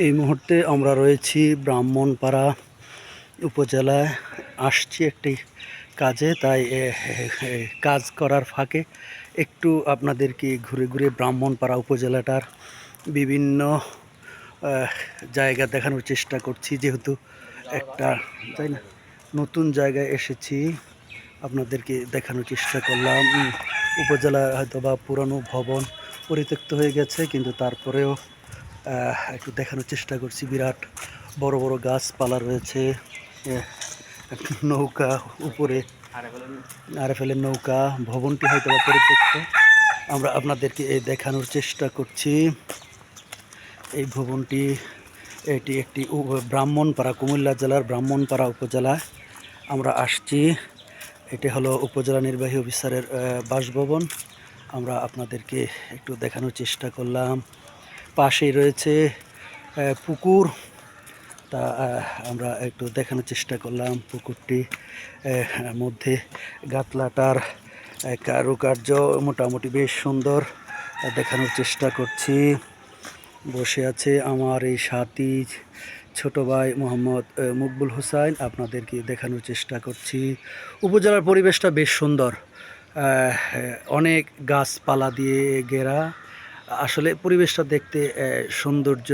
এই মুহূর্তে আমরা রয়েছি ব্রাহ্মণপাড়া উপজেলায়। আসছি একটি কাজে, তাই কাজ করার ফাঁকে একটু আপনাদেরকে ঘুরে ঘুরে ব্রাহ্মণপাড়া উপজেলাটার বিভিন্ন জায়গা দেখানোর চেষ্টা করছি। যেহেতু একটা, তাই না, নতুন জায়গায় এসেছি, আপনাদেরকে দেখানোর চেষ্টা করলাম। উপজেলা হয়তো বা পুরনো ভবন পরিত্যক্ত হয়ে গেছে, কিন্তু তারপরেও একটু দেখানোর চেষ্টা করছি। বিরাট বড় বড় গাছপালা রয়েছে। নৌকা উপরে আরএফএলের নৌকা, ভবনটি হয়তো বা আমরা আপনাদেরকে এই দেখানোর চেষ্টা করছি। এই ভবনটি, এটি একটি ব্রাহ্মণপাড়া, কুমিল্লা জেলার ব্রাহ্মণপাড়া উপজেলা আমরা আসছি। এটি হলো উপজেলা নির্বাহী অফিসারের বাসভবন। আমরা আপনাদেরকে একটু দেখানোর চেষ্টা করলাম। পাশেই রয়েছে পুকুর। তা আমরা একটু দেখানোর চেষ্টা করলাম পুকুরটি মধ্যে গাতলাটার কারুকার্য মোটামুটি বেশ সুন্দর। দেখানোর চেষ্টা করছি। বসে আছে আমার এই সাথী ছোট ভাই মোহাম্মদ মকবুল হোসাইন। আপনাদেরকে দেখানোর চেষ্টা করছি। উপজেলার পরিবেশটা বেশ সুন্দর। অনেক গাছপালা দিয়ে ঘেরা। আসলে পরিবেশটা দেখতে সৌন্দর্য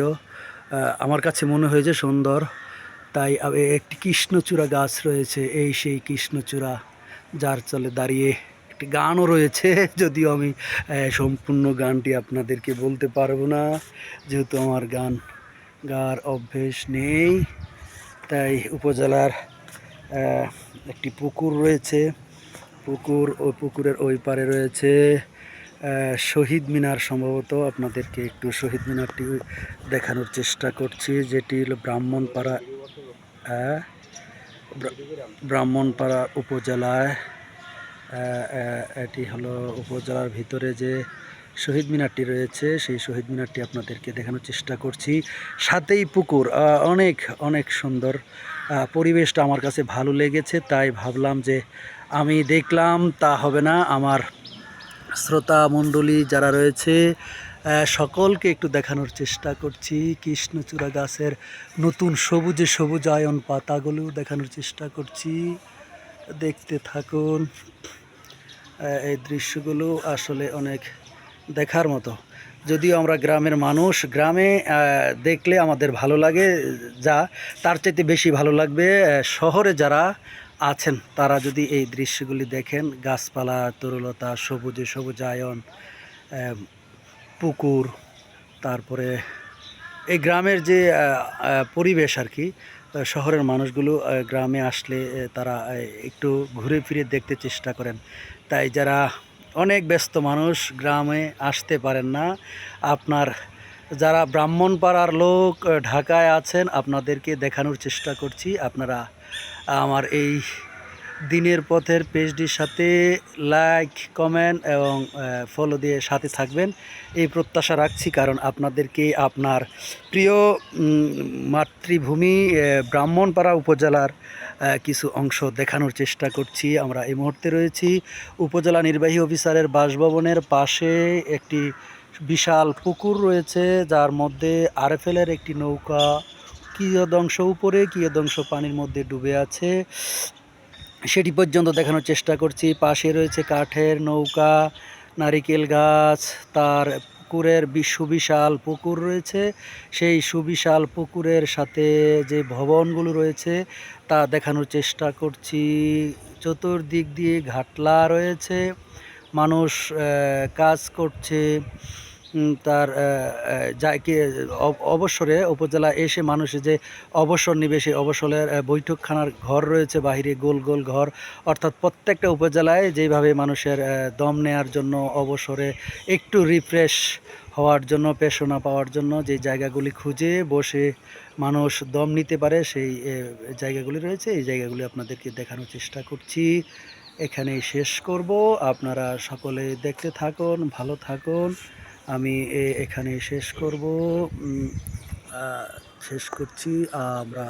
আমার কাছে মনে হয়েছে সুন্দর। তাই একটি কৃষ্ণচূড়া গাছ রয়েছে, এই সেই কৃষ্ণচূড়া যার চলে দাঁড়িয়ে একটি গানও রয়েছে। যদিও আমি সম্পূর্ণ গানটি আপনাদেরকে বলতে পারব না, যেহেতু আমার গান গার অভ্যেস নেই। তাই উপজেলার একটি পুকুর রয়েছে, পুকুর ও পুকুরের ওই পারে রয়েছে। শহীদ মিনার সম্ভবত আপনাদেরকে একটু শহীদ মিনারটি দেখানোর চেষ্টা করছি, যেটি হলো ব্রাহ্মণপাড়া ব্রাহ্মণপাড়া উপজেলায় এটি হলো উপজেলার ভিতরে যে শহীদ মিনারটি রয়েছে, সেই শহীদ মিনারটি আপনাদেরকে দেখানোর চেষ্টা করছি। সাথেই পুকুর অনেক অনেক সুন্দর পরিবেশটা আমার কাছে ভালো লেগেছে, তাই ভাবলাম যে আমি দেখলাম, তা হবে না, আমার শ্রোতা মণ্ডলী যারা রয়েছে সকলকে একটু দেখানোর চেষ্টা করছি। কৃষ্ণচূড়া গাছের নতুন সবুজে সবুজায়ন পাতাগুলো দেখানোর চেষ্টা করছি। দেখতে থাকুন এই দৃশ্যগুলো আসলে অনেক দেখার মতো। যদিও আমরা গ্রামের মানুষ, গ্রামে দেখলে আমাদের ভালো লাগে, যা তার চাইতে বেশি ভালো লাগবে শহরে যারা আছেন, তারা যদি এই দৃশ্যগুলি দেখেন, গাছপালা, তরুলতা, সবুজে সবুজায়ন পুকুর, তারপরে এই গ্রামের যে পরিবেশ আর কি শহরের মানুষগুলো গ্রামে আসলে তারা একটু ঘুরে ফিরে দেখতে চেষ্টা করেন। তাই যারা অনেক ব্যস্ত মানুষ গ্রামে আসতে পারেন না, আপনার যারা ব্রাহ্মণপাড়ার লোক ঢাকায় আছেন, আপনাদেরকে দেখানোর চেষ্টা করছি। আপনারা আমার এই দিনের পথের পেজটির সাথে লাইক কমেন্ট এবং ফলো দিয়ে সাথে থাকবেন। এই প্রত্যাশা রাখছি কারণ আপনাদেরকে আপনার প্রিয় মাতৃভূমি ব্রাহ্মণপাড়া উপজেলার কিছু অংশ দেখানোর চেষ্টা করছি। আমরা এই মুহূর্তে রয়েছি উপজেলা নির্বাহী অফিসারের বাসভবনের পাশে একটি বিশাল পুকুর রয়েছে, যার মধ্যে আরএফএলের একটি নৌকা কিয়দংশ উপরে কিয়দংশ পানির মধ্যে ডুবে আছে, সেটি পর্যন্ত দেখানোর চেষ্টা করছি। পাশে রয়েছে কাঠের নৌকা, নারিকেল গাছ, তার পুকুরের সুবিশাল পুকুর রয়েছে। সেই সুবিশাল পুকুরের সাথে যে ভবনগুলো রয়েছে, তা দেখানোর চেষ্টা করছি। চতুর্দিক দিয়ে ঘাটলা রয়েছে। মানুষ কাজ করছে। তার আহ, আহ, যা কি অব- অবসরে উপজেলা এসে মানুষ যে অবসর নিবে সেই অবসরের বৈঠকখানার ঘর রয়েছে বাহিরে গোল গোল ঘর। অর্থাৎ প্রত্যেকটা উপজেলায় যেভাবে মানুষের দম নেয়ার জন্য অবসরে একটু রিফ্রেশ হওয়ার জন্য পেশনা পাওয়ার জন্য যে জায়গাগুলি খুঁজে বসে মানুষ দম নিতে পারে সেই জায়গাগুলি রয়েছে। এই জায়গাগুলি আপনাদেরকে দেখানোর চেষ্টা করছি। এখানেই শেষ করব। আপনারা সকলে দেখতে থাকুন ভালো থাকুন। আমি এখানে শেষ করব। শেষ করছি। আমরা